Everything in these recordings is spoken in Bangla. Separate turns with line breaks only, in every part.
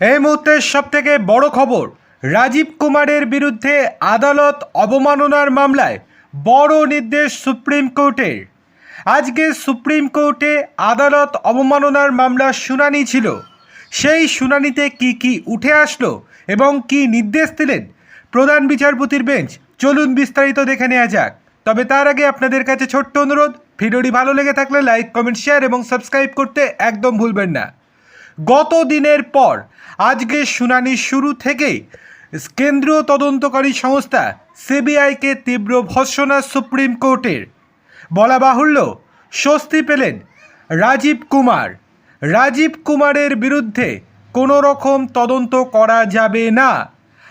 এই মুহূর্তের সব থেকে বড় খবর, রাজীব কুমারের বিরুদ্ধে আদালত অবমাননার মামলায় বড় নির্দেশ সুপ্রিম কোর্টের। আজকে সুপ্রিম কোর্টে আদালত অবমাননার মামলার শুনানি ছিল। সেই শুনানিতে কি কি উঠে আসলো এবং কি নির্দেশ দিলেন প্রধান বিচারপতির বেঞ্চ, চলুন বিস্তারিত দেখে নেওয়া যাক। তবে তার আগে আপনাদের কাছে ছোট্ট অনুরোধ, ভিডিওটি ভালো লেগে থাকলে লাইক, কমেন্ট, শেয়ার এবং সাবস্ক্রাইব করতে একদম ভুলবেন না। গত দিনের পর আজকে শুনানি শুরু থেকেই কেন্দ্রীয় তদন্তকারী সংস্থা সিবিআইকে তীব্র ভৎসনা সুপ্রিম কোর্টের। বলা বাহুল্য, স্বস্তি পেলেন রাজীব কুমার। রাজীব কুমারের বিরুদ্ধে কোনো রকম তদন্ত করা যাবে না।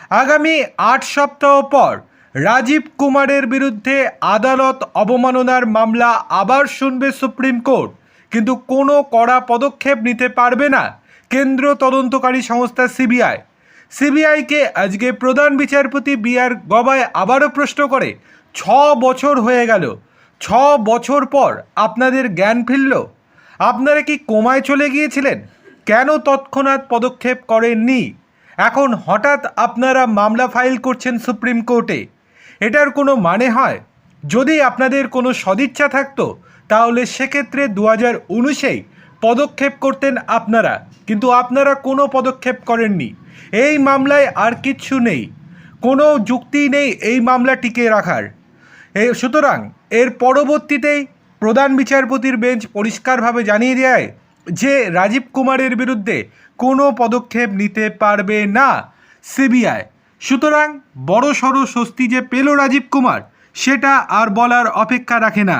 আগামী আট সপ্তাহ পর রাজীব কুমারের বিরুদ্ধে আদালত অবমাননার মামলা আবার শুনবে সুপ্রিম কোর্ট। কিন্তু কোনো কড়া পদক্ষেপ নিতে পারবে না কেন্দ্র তদন্তকারী সংস্থা সিবিআই। সিবিআইকে আজকে প্রধান বিচারপতি বি আর গবাই আবারও প্রশ্ন করে, ছ বছর হয়ে গেল, ছ বছর পর আপনাদের জ্ঞান ফিরল? আপনারা কি কোমায় চলে গিয়েছিলেন? কেন তৎক্ষণাৎ পদক্ষেপ করেননি? এখন হঠাৎ আপনারা মামলা ফাইল করছেন সুপ্রিম কোর্টে, এটার কোনো মানে হয়? যদি আপনাদের কোনো সদিচ্ছা থাকতো তাহলে সেক্ষেত্রে দু হাজার উনিশেই পদক্ষেপ করতেন আপনারা। কিন্তু আপনারা কোনো পদক্ষেপ করেননি। এই মামলায় আর কিচ্ছু নেই। কোনো যুক্তি নেই এই মামলা টিকে রাখার। সুতরাং এর পরবর্তীতেই প্রধান বিচারপতির বেঞ্চ পরিষ্কারভাবে জানিয়ে দেয় যে রাজীব কুমারের বিরুদ্ধে কোনো পদক্ষেপ নিতে পারবে না সিবিআই। সুতরাং বড় সড়ো স্বস্তি যে পেল রাজীব কুমার, সেটা আর বলার অপেক্ষা রাখে না।